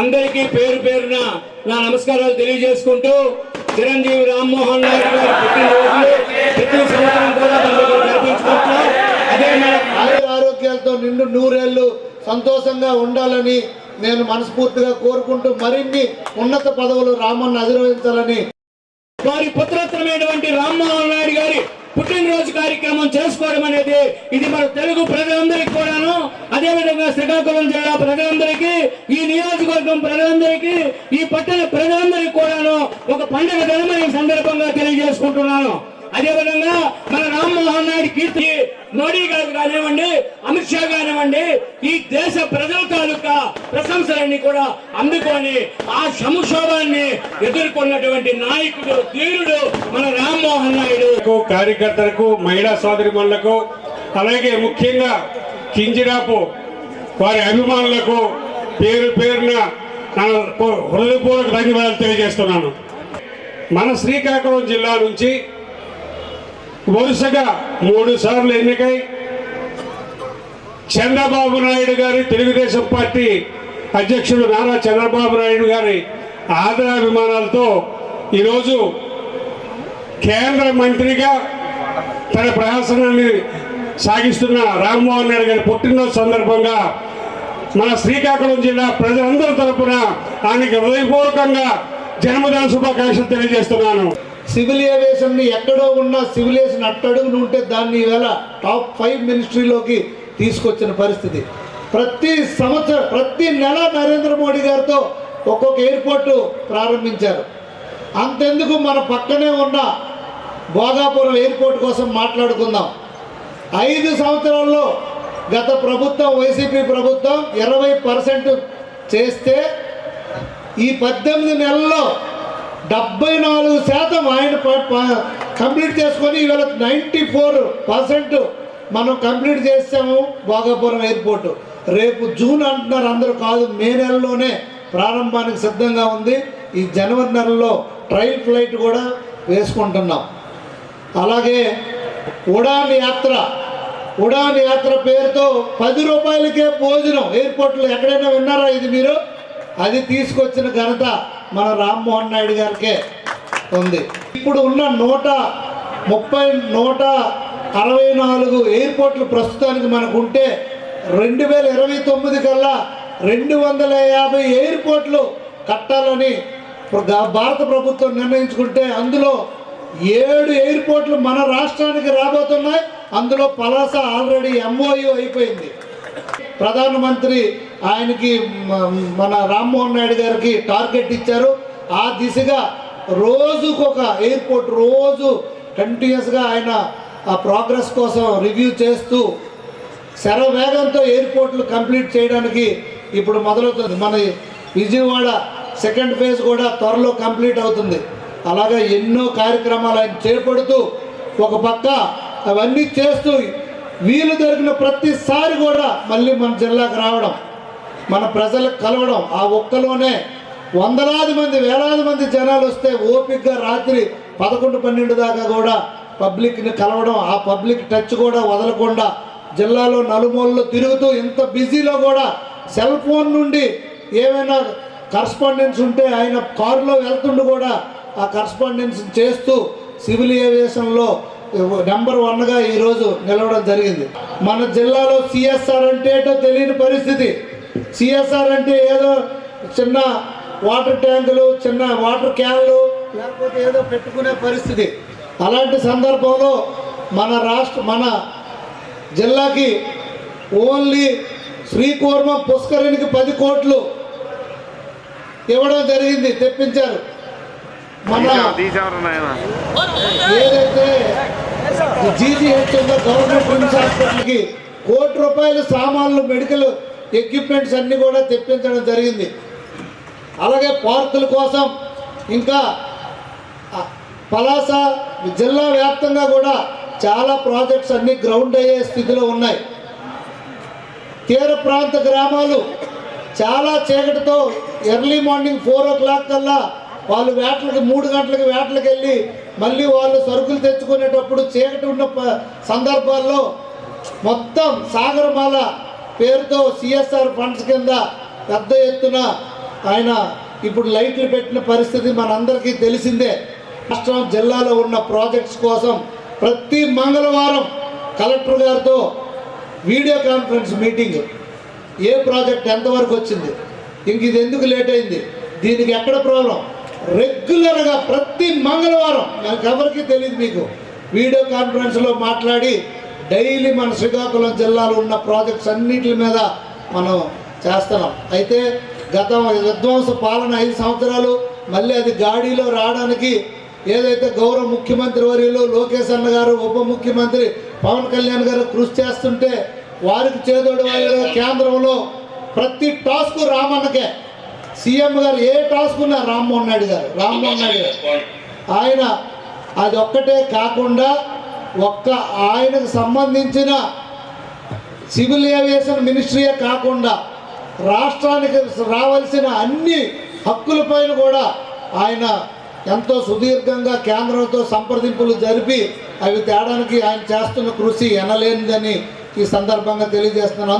అందరికీ పేరు పేరున నా నమస్కారాలు తెలియజేసుకుంటూ చిరంజీవి రామ్మోహన్ నాయుడు గారి పుట్టినరోజు ప్రతి సంవత్సరం కూడా మనం ఇక్కడ జరిపించుకుంటున్నాం అదే మన ఆయుర ఆరోగ్యాలతో నిండు నూరేళ్ళు సంతోషంగా ఉండాలని నేను మనస్ఫూర్తిగా కోరుకుంటూ మరిన్ని ఉన్నత పదవులు రామన్న అధిరోహించాలని వారి పుత్రత్వమైనటువంటి రామ్మోహన్ నాయుడు గారి పుట్టినరోజు కార్యక్రమం చేసుకోవడం అనేది ఇది మన తెలుగు ప్రజలందరికీ కూడాను అదేవిధంగా శ్రీకాకుళం జిల్లా ప్రజలందరికీ ఈ నియోజకవర్గం ప్రజలందరికీ ఈ పట్టణ ప్రజలందరికీ కూడాను ఒక పండుగ దినమని సందర్భంగా తెలియజేసుకుంటున్నాను. అదేవిధంగా మన రామ్మోహన్ నాయుడు కీర్తి మోడీ గారు కానివ్వండి అమిత్ షా కానివ్వండి ఈ దేశ ప్రజల తాలూకా ప్రశంసలన్నీ కూడా అందుకొని ఆ సంక్షోభాన్ని ఎదుర్కొన్నటువంటి నాయకుడు ధీరుడు మన రామ్మోహన్ నాయుడు. కార్యకర్తలకు మహిళా సోదరిమణులకు అలాగే ముఖ్యంగా కింజిరాపు వారి అభిమానులకు పేరు పేరున హృదయపూర్వక ధన్యవాదాలు తెలియజేస్తున్నాను. మన శ్రీకాకుళం జిల్లా నుంచి వరుసగా మూడు సార్లు ఎన్నికై చంద్రబాబు నాయుడు గారి తెలుగుదేశం పార్టీ అధ్యక్షుడు నారా చంద్రబాబు నాయుడు గారి ఆదరాభిమానాలతో ఈరోజు కేంద్ర మంత్రిగా తన ప్రయాసనాన్ని సాగిస్తున్న రామ్మోహన్ నాయుడు గారి పుట్టినరోజు సందర్భంగా మన శ్రీకాకుళం జిల్లా ప్రజలందరి తరపున ఆయనకి హృదయపూర్వకంగా జన్మదిన శుభాకాంక్షలు తెలియజేస్తున్నాను. సివిల్ ఏవియేషన్ని ఎక్కడో ఉన్న సివిల్ ఏవియేషన్ అట్టడుగును ఉంటే దాన్ని ఈవేళ టాప్ ఫైవ్ మినిస్ట్రీలోకి తీసుకొచ్చిన పరిస్థితి. ప్రతి సంవత్సరం ప్రతి నెల నరేంద్ర మోడీ గారితో ఒక్కొక్క ఎయిర్పోర్టు ప్రారంభించారు. అంతెందుకు మన పక్కనే ఉన్న భోగాపురం ఎయిర్పోర్ట్ కోసం మాట్లాడుకుందాం. ఐదు సంవత్సరాల్లో గత ప్రభుత్వం వైసీపీ ప్రభుత్వం ఇరవై పర్సెంట్ చేస్తే ఈ పద్దెనిమిది నెలల్లో డెబ్బై నాలుగు శాతం ఆయన కంప్లీట్ చేసుకొని ఇవాళ నైంటీ ఫోర్ పర్సెంట్ మనం కంప్లీట్ చేసాము భోగాపురం ఎయిర్పోర్ట్. రేపు జూన్ అంటున్నారు అందరూ కాదు మే నెలలోనే ప్రారంభానికి సిద్ధంగా ఉంది. ఈ జనవరి నెలలో ట్రైల్ ఫ్లైట్ కూడా వేసుకుంటున్నాం. అలాగే ఉడాన్ యాత్ర ఉడాన్ యాత్ర పేరుతో పది రూపాయలకే భోజనం ఎయిర్పోర్ట్లో ఎక్కడైనా విన్నారా ఇది మీరు? అది తీసుకొచ్చిన ఘనత. మన రామ్మోహన్ నాయుడు గారికే ఉంది. ఇప్పుడు ఉన్న నూట ముప్పై నూట అరవై నాలుగు ఎయిర్పోర్ట్లు ప్రస్తుతానికి మనకు ఉంటే రెండు వేల ఇరవై తొమ్మిది కల్లా రెండు వందల యాభై ఎయిర్పోర్ట్లు కట్టాలని భారత ప్రభుత్వం నిర్ణయించుకుంటే అందులో ఏడు ఎయిర్పోర్ట్లు మన రాష్ట్రానికి రాబోతున్నాయి. అందులో పలాస ఆల్రెడీ ఎంఓయూ అయిపోయింది. ప్రధానమంత్రి ఆయనకి మన రామ్మోహన్ నాయుడు గారికి టార్గెట్ ఇచ్చారు. ఆ దిశగా రోజుకొక ఎయిర్పోర్ట్ రోజు కంటిన్యూస్గా ఆయన ఆ ప్రోగ్రెస్ కోసం రివ్యూ చేస్తూ శరవేగంతో ఎయిర్పోర్ట్లు కంప్లీట్ చేయడానికి ఇప్పుడు మొదలవుతుంది. మన విజయవాడ సెకండ్ ఫేజ్ కూడా త్వరలో కంప్లీట్ అవుతుంది. అలాగే ఎన్నో కార్యక్రమాలు ఆయన చేపడుతూ ఒక పక్క అవన్నీ చేస్తూ వీలు దొరికిన ప్రతిసారి కూడా మళ్ళీ మన జిల్లాకు రావడం. మన ప్రజలకు కలవడం. ఆ ఒక్కలోనే వందలాది మంది వేలాది మంది జనాలు వస్తే ఓపిక్గా రాత్రి పదకొండు పన్నెండు దాకా కూడా పబ్లిక్ని కలవడం ఆ పబ్లిక్ టచ్ కూడా వదలకుండా జిల్లాలో నలుమూలలో తిరుగుతూ ఇంత బిజీలో కూడా సెల్ ఫోన్ నుండి ఏమైనా కరస్పాండెన్స్ ఉంటే ఆయన కారులో వెళ్తుండు కూడా ఆ కరస్పాండెన్స్ చేస్తూ సివిల్ ఏవియేషన్లో నెంబర్ వన్గా ఈరోజు నిలవడం జరిగింది. మన జిల్లాలో సిఎస్ఆర్ అంటే ఏంటో తెలియని పరిస్థితి. సిఎస్ఆర్ అంటే ఏదో చిన్న వాటర్ ట్యాంకులు చిన్న వాటర్ క్యాన్లు లేకపోతే ఏదో పెట్టుకునే పరిస్థితి. అలాంటి సందర్భంలో మన రాష్ట్ర మన జిల్లాకి ఓన్లీ శ్రీకూర్మం పుష్కరిణికి పది కోట్లు ఇవ్వడం జరిగింది తెప్పించారు. మన ఏదైతే జీజీహెచ్ ఉందో గవర్నమెంట్ హాస్పిటల్కి కోటి రూపాయల సామాన్లు మెడికల్ ఎక్విప్మెంట్స్ అన్నీ కూడా తెప్పించడం జరిగింది. అలాగే పార్కుల కోసం ఇంకా పలాస జిల్లా వ్యాప్తంగా కూడా చాలా ప్రాజెక్ట్స్ అన్ని గ్రౌండ్ అయ్యే స్థితిలో ఉన్నాయి. తీర ప్రాంత గ్రామాలు చాలా చీకటితో early morning four o'clock కల్లా వాళ్ళు వేటలకి మూడు గంటలకి వేటలకు వెళ్ళి మళ్ళీ వాళ్ళు సరుకులు తెచ్చుకునేటప్పుడు చీకటి ఉన్న సందర్భాల్లో మొత్తం సాగరమాల పేరుతో సిఎస్ఆర్ ఫండ్స్ కింద పెద్ద ఎత్తున ఆయన ఇప్పుడు లైట్లు పెట్టిన పరిస్థితి మనందరికీ తెలిసిందే. రాష్ట్రం జిల్లాలో ఉన్న ప్రాజెక్ట్స్ కోసం ప్రతి మంగళవారం కలెక్టర్ గారితో వీడియో కాన్ఫరెన్స్ మీటింగ్. ఏ ప్రాజెక్ట్ ఎంతవరకు వచ్చింది? ఇంక ఇది ఎందుకు లేట్ అయింది? దీనికి ఎక్కడ ప్రాబ్లం? రెగ్యులర్గా ప్రతి మంగళవారం నాకు ఎవరికి తెలియదు మీకు వీడియో కాన్ఫరెన్స్లో మాట్లాడి డైలీ మన శ్రీకాకుళం జిల్లాలో ఉన్న ప్రాజెక్ట్స్ అన్నిటి మీద మనం చేస్తున్నాం. అయితే గత విధ్వంస పాలన ఐదు సంవత్సరాలు మళ్ళీ అది గాడిలో రావడానికి ఏదైతే గౌరవ ముఖ్యమంత్రి వర్యులు లోకేష్ అన్న గారు ఉప ముఖ్యమంత్రి పవన్ కళ్యాణ్ గారు కృషి చేస్తుంటే వారికి చేదోడు వాయుగా కేంద్రంలో ప్రతి టాస్క్ రామన్నకే. సీఎం గారు ఏ టాస్క్ ఉన్నా రామ్మోహన్ నాయుడు గారు రామ్మోహన్ నాయుడు గారు. ఆయన అది ఒక్కటే కాకుండా ఒక్క ఆయనకు సంబంధించిన సివిల్ ఏవియేషన్ మినిస్ట్రీయే కాకుండా రాష్ట్రానికి రావాల్సిన అన్ని హక్కులపైన కూడా ఆయన ఎంతో సుదీర్ఘంగా కేంద్రంతో సంప్రదింపులు జరిపి అవి తేడానికి ఆయన చేస్తున్న కృషి ఎనలేనిదని ఈ సందర్భంగా తెలియజేస్తున్నాను.